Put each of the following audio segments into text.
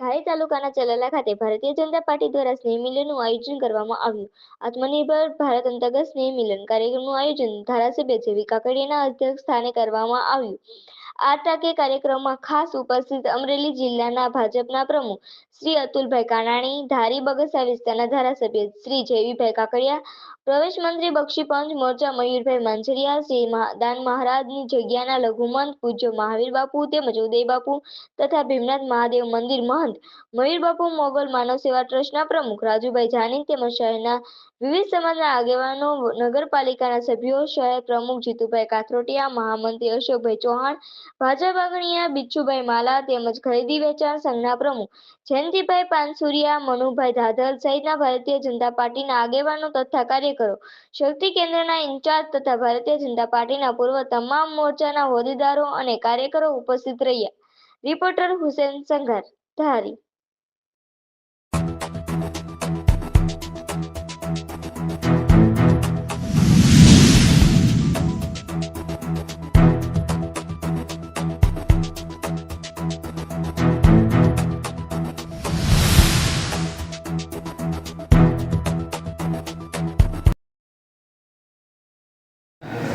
ધારી તાલુકાના ચલાલા ખાતે ભારતીય જનતા પાર્ટી દ્વારા સ્નેહ મિલનનું આયોજન કરવામાં આવ્યું. આત્મનિર્ભર ભારત અંતર્ગત સ્નેહ મિલન કાર્યક્રમનું આયોજન ધારાસભ્ય જેવી કાકડિયાના અધ્યક્ષ સ્થાને કરવામાં આવ્યું. આ તકે કાર્યક્રમમાં ખાસ ઉપસ્થિત અમરેલી જિલ્લાના ભાજપના પ્રમુખ શ્રી અતુલભાઈ કાનાણી, ધારી બગસા વિસ્તારના ધારાસભ્ય શ્રી જયવીભાઈ કાકડિયા, પ્રવેશ મંત્રી બક્ષી પંચ, મોરચા મયુરભાઈ માંજરિયા, શ્રી દાન મહારાજની જગ્યાના લઘુમંત પૂજ્ય મહાવીર બાપુ તેમજ ઉદય બાપુ તથા ભીમનાથ મહાદેવ મંદિર મહંત મયુર બાપુ, મોગલ માનવ સેવા ટ્રસ્ટના પ્રમુખ રાજુભાઈ જાની તેમજ શહેરના વિવિધ સમાજના આગેવાનો, નગરપાલિકાના સભ્યો, શહેર પ્રમુખ જીતુભાઈ કાથરોટિયા, મહામંત્રી અશોકભાઈ ચૌહાણ ભાજપ અગ્રણીયા બિચ્છુભાઈ માલા તેમજ ખરીદી વેચાણ સંઘના પ્રમુખ જયંતિભાઈ પાનસુરિયા, મનુભાઈ ધાધલ સહિતના ભારતીય જનતા પાર્ટીના આગેવાનો તથા કાર્યકરો શક્તિ કેન્દ્રના ઇન્ચાર્જ તથા ભારતીય જનતા પાર્ટીના પૂર્વ તમામ મોરચાના હોદ્દેદારો અને કાર્યકરો ઉપસ્થિત રહ્યા. રિપોર્ટર હુસેન સંઘાર, ધારી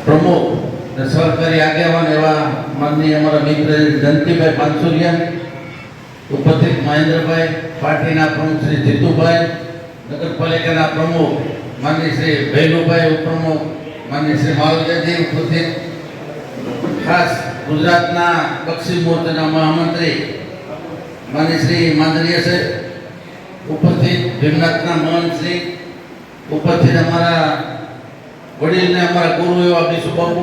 પ્રમુખ અને સહકારી આગેવાન એવા માનનીય અમારા મિત્ર જયંતિભાઈ પાનસુરિયા ઉપસ્થિત મહેન્દ્રભાઈ પાર્ટીના પ્રમુખ શ્રી જીતુભાઈ, નગરપાલિકાના પ્રમુખ માનની શ્રી ભૈલુભાઈ, ઉપપ્રમુખ માનની શ્રી માલજાજી ઉપસ્થિત, ખાસ ગુજરાતના પક્ષી મોરચાના મહામંત્રી માનની શ્રી માંદરીય સાહેબ ઉપસ્થિત, ભીમનાથના મહંત શ્રી ઉપસ્થિત અમારા વડીલને અમારા ગુરુ એવા બિશુ બાપુ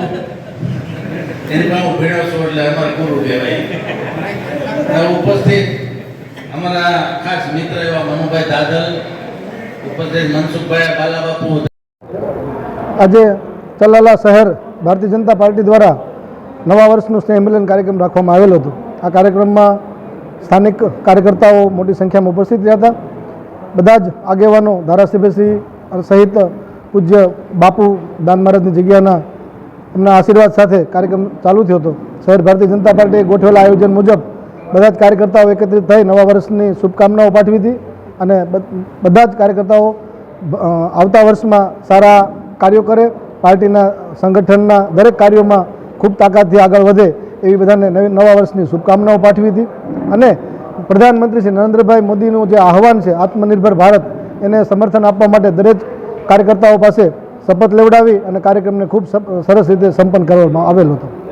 એની પણ હું ભેળવશું એટલે અમારા ગુરુ કહેવાય. ઉપસ્થિત અમારા ખાસ મિત્ર એવા મનુભાઈ દાદલ, ઉપસ્થિત મનસુખભાઈ બાલા બાપુ આજે ચલાલા શહેર ભારતીય જનતા પાર્ટી દ્વારા નવા વર્ષનું સ્નેહ મિલન કાર્યક્રમ રાખવામાં આવેલો હતો. આ કાર્યક્રમમાં સ્થાનિક કાર્યકર્તાઓ મોટી સંખ્યામાં ઉપસ્થિત રહ્યા હતા. બધા જ આગેવાનો ધારાસભ્યશ્રી સહિત પૂજ્ય બાપુ દાન મહારાજની જગ્યાના એમના આશીર્વાદ સાથે કાર્યક્રમ ચાલુ થયો હતો. શહેર ભારતીય જનતા પાર્ટીએ ગોઠવેલા આયોજન મુજબ બધા જ કાર્યકર્તાઓ એકત્રિત થઈ નવા વર્ષની શુભકામનાઓ પાઠવી હતી અને બધા જ કાર્યકર્તાઓ આવતા વર્ષમાં સારા કાર્યો કરે, પાર્ટીના સંગઠનના દરેક કાર્યોમાં ખૂબ તાકાતથી આગળ વધે એવી બધાને નવી, નવા વર્ષની શુભકામનાઓ પાઠવી હતી. અને પ્રધાનમંત્રી શ્રી નરેન્દ્રભાઈ મોદીનું જે આહવાન છે, આત્મનિર્ભર ભારત, એને સમર્થન આપવા માટે દરેક કાર્યકર્તાઓ પાસે શપથ લેવડાવી અને કાર્યક્રમને ખૂબ સરસ રીતે સંપન્ન કરવામાં આવેલો હતો.